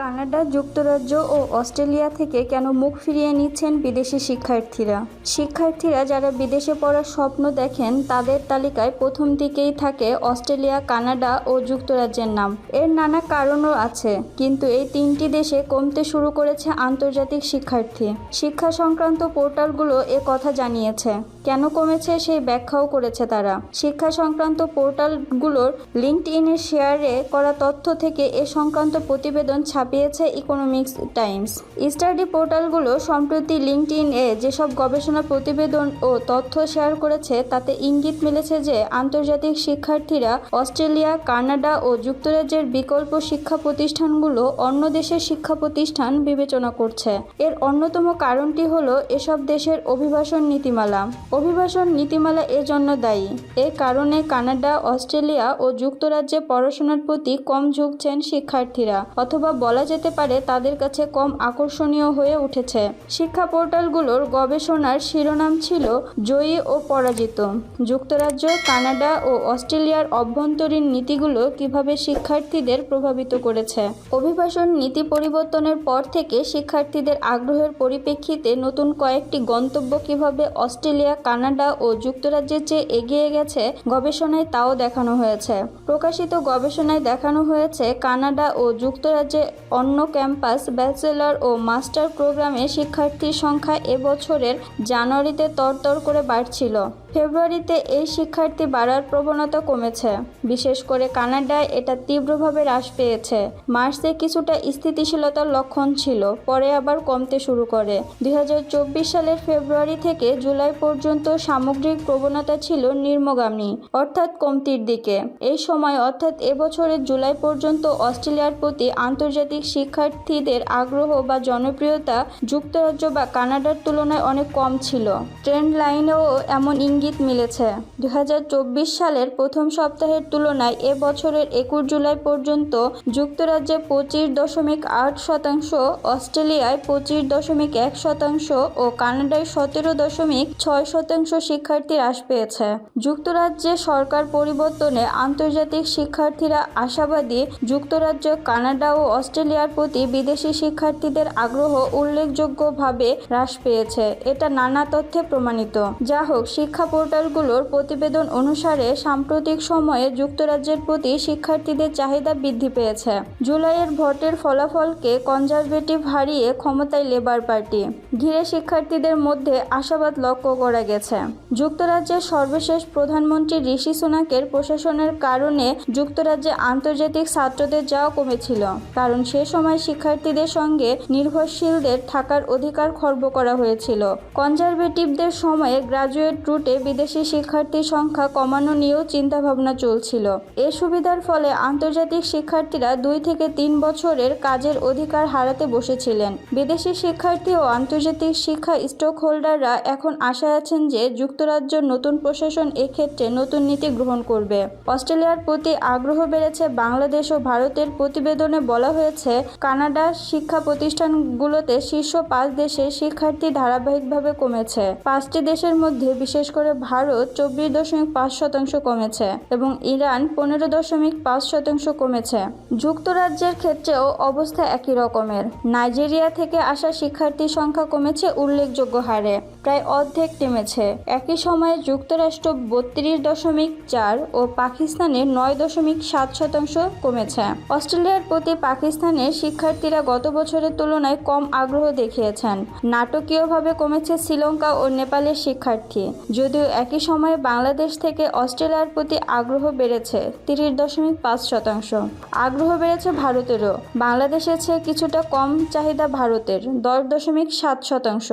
Canada, যুক্তরাজ্য ও Australia থেকে কেন মুখ ফিরিয়ে নিচ্ছেন বিদেশি শিক্ষার্থীরা? শিক্ষার্থীরা যারা বিদেশে পড়ার স্বপ্ন দেখেন, তাদের তালিকায় প্রথম দিকেই থাকে অস্ট্রেলিয়া, কানাডা ও যুক্তরাজ্যের নাম। এর নানা কারণও আছে, কিন্তু এই তিনটি দেশে কমতে শুরু করেছে আন্তর্জাতিক শিক্ষার্থী। শিক্ষা সংক্রান্ত পোর্টালগুলো এ কথা জানিয়েছে। কেন কমেছে সেই ব্যাখ্যাও করেছে তারা। শিক্ষা সংক্রান্ত পোর্টালগুলোর লিঙ্কড ইনের শেয়ারে করা তথ্য থেকে এ সংক্রান্ত প্রতিবেদন ছাপিয়েছে ইকোনমিক্স টাইমস স্টাডি পোর্টালগুলো সম্প্রতি লিঙ্কড এ যেসব গবেষণা প্রতিবেদন ও তথ্য শেয়ার করেছে, তাতে ইঙ্গিত মিলেছে যে আন্তর্জাতিক শিক্ষার্থীরা অস্ট্রেলিয়া, কানাডা ও যুক্তরাজ্যের বিকল্প শিক্ষা প্রতিষ্ঠানগুলো অন্য দেশের শিক্ষা প্রতিষ্ঠান বিবেচনা করছে। এর অন্যতম কারণটি হল এসব দেশের অভিবাসন নীতিমালা। অভিবাসন নীতিমালা এজন্য দায়ী। এ কারণে কানাডা, অস্ট্রেলিয়া ও যুক্তরাজ্যে পড়াশোনার প্রতি কম ঝুঁকছেন শিক্ষার্থীরা, অথবা যেতে পারে তাদের কাছে কম আকর্ষণীয় হয়ে উঠেছে। শিক্ষা পোর্টালগুলোর গবেষণার শিরোনাম ছিল জয়ী ও পরাজিত। যুক্তরাজ্য, কানাডা ও অস্ট্রেলিয়ার অভ্যন্তরীণ নীতিগুলো কীভাবে শিক্ষার্থীদের প্রভাবিত করেছে? অভিবাসন নীতি পরিবর্তনের পর থেকে শিক্ষার্থীদের আগ্রহের পরিপ্রেক্ষিতে নতুন কয়েকটি গন্তব্য কীভাবে অস্ট্রেলিয়া, কানাডা ও যুক্তরাজ্যের চেয়ে এগিয়ে গেছে গবেষণায় তাও দেখানো হয়েছে। প্রকাশিত গবেষণায় দেখানো হয়েছে কানাডা ও যুক্তরাজ্যে অন্য ক্যাম্পাস, ব্যাচেলর ও মাস্টার প্রোগ্রামে শিক্ষার্থীর সংখ্যা এবছরের জানুয়ারিতে তরতর করে বাড়ছিল। ফেব্রুয়ারিতে এই শিক্ষার্থী বাড়ার প্রবণতা কমেছে। বিশেষ করে কানাডায় এটা তীব্রভাবে হ্রাস পেয়েছে। মার্চে কিছুটা স্থিতিশীলতার লক্ষণ ছিল, পরে আবার কমতে শুরু করে। দুই হাজার চব্বিশ সালের ফেব্রুয়ারি থেকে জুলাই পর্যন্ত সামগ্রিক প্রবণতা ছিল নির্মগামী অর্থাৎ কমতির দিকে। এই সময় অর্থাৎ এবছরের জুলাই পর্যন্ত অস্ট্রেলিয়ার প্রতি আন্তর্জাতিক শিক্ষার্থীদের আগ্রহ বা জনপ্রিয়তা যুক্তরাজ্য বা কানাডার তুলনায় অনেক কম ছিল। ট্রেন্ড লাইনেও এমন ইঙ্গিত মিলেছে। দু হাজার চব্বিশ সালের প্রথম সপ্তাহের তুলনায় এ বছরের একুশ জুলাই পর্যন্ত যুক্তরাজ্যে পঁচিশ দশমিক আট শতাংশ, অস্ট্রেলিয়ায় পঁচিশ দশমিক এক শতাংশ ও কানাডায় সতেরো দশমিক ছয় শতাংশ শিক্ষার্থী হ্রাস পেয়েছে। যুক্তরাজ্যে সরকার পরিবর্তনে আন্তর্জাতিক শিক্ষার্থীরা আশাবাদী যুক্তরাজ্য, কানাডা ও অস্ট্রেলিয়ার প্রতি বিদেশি শিক্ষার্থীদের আগ্রহ উল্লেখযোগ্যভাবে হ্রাস পেয়েছে। এটা নানা তথ্যে প্রমাণিত। যা হোক, শিক্ষা পোর্টালগুলোর প্রতিবেদন অনুসারে সাম্প্রতিক সময়ে যুক্তরাজ্যের প্রতি শিক্ষার্থীদের চাহিদা বৃদ্ধি পেয়েছে। জুলাইয়ের ভোটের ফলাফলকে কনজারভেটিভ হারিয়ে ক্ষমতায় লেবার পার্টি। ঘিরে শিক্ষার্থীদের মধ্যে আশাবাদ লক্ষ্য করা গেছে। যুক্তরাজ্যের সর্বশেষ প্রধানমন্ত্রী ঋষি সুনাকের প্রশাসনের কারণে যুক্তরাজ্যে আন্তর্জাতিক ছাত্রদের যাওয়া কমেছিল। কারণ সে সময় শিক্ষার্থীদের সঙ্গে নির্ভরশীলদের থাকার অধিকার খর্ব করা হয়েছিল। কনজারভেটিভদের সময়ে গ্রাজুয়েট রুটে বিদেশি শিক্ষার্থীর সংখ্যা কমানো নিয়েও চিন্তাভাবনা চলছিল। এ সুবিধার ফলে আন্তর্জাতিক শিক্ষার্থীরা দুই থেকে তিন বছরের কাজের অধিকার হারাতে বসেছিলেন। বিদেশি শিক্ষার্থী ও আন্তর্জাতিক শিক্ষা স্টক হোল্ডাররা এখন আশায় আছেন যে যুক্তরাজ্য নতুন প্রশাসন এক্ষেত্রে নতুন নীতি গ্রহণ করবে। অস্ট্রেলিয়ার প্রতি আগ্রহ বেড়েছে বাংলাদেশ ও ভারতের প্রতিবেদনে বলা হয়েছে কানাডা শিক্ষা প্রতিষ্ঠানগুলোতে শীর্ষ পাঁচ দেশে শিক্ষার্থী ধারাবাহিকভাবে কমেছে। পাঁচটি দেশের মধ্যে বিশেষ করে ভারত চব্বিশ দশমিক পাঁচ শতাংশ কমেছে এবং ইরান পনেরো দশমিক পাঁচ শতাংশ কমেছে। যুক্তরাজ্যের ক্ষেত্রেও অবস্থা একই রকমের। নাইজেরিয়া থেকে আসা শিক্ষার্থীর সংখ্যা কমেছে উল্লেখযোগ্য হারে, প্রায় অর্ধেক নেমেছে। একই সময়ে যুক্তরাষ্ট্র বত্রিশ দশমিক চার ও পাকিস্তানের নয় দশমিক সাত শতাংশ কমেছে। অস্ট্রেলিয়ার প্রতি পাকিস্তানের শিক্ষার্থীরা গত বছরের তুলনায় কম আগ্রহ দেখিয়েছেন। নাটকীয়ভাবে কমেছে শ্রীলঙ্কা ও নেপালের শিক্ষার্থী। যদিও একই সময়ে বাংলাদেশ থেকে অস্ট্রেলিয়ার প্রতি আগ্রহ বেড়েছে তিরিশ দশমিক পাঁচ শতাংশ। আগ্রহ বেড়েছে ভারতেরও। বাংলাদেশের চেয়ে কিছুটা কম চাহিদা ভারতের, দশ দশমিক সাত শতাংশ।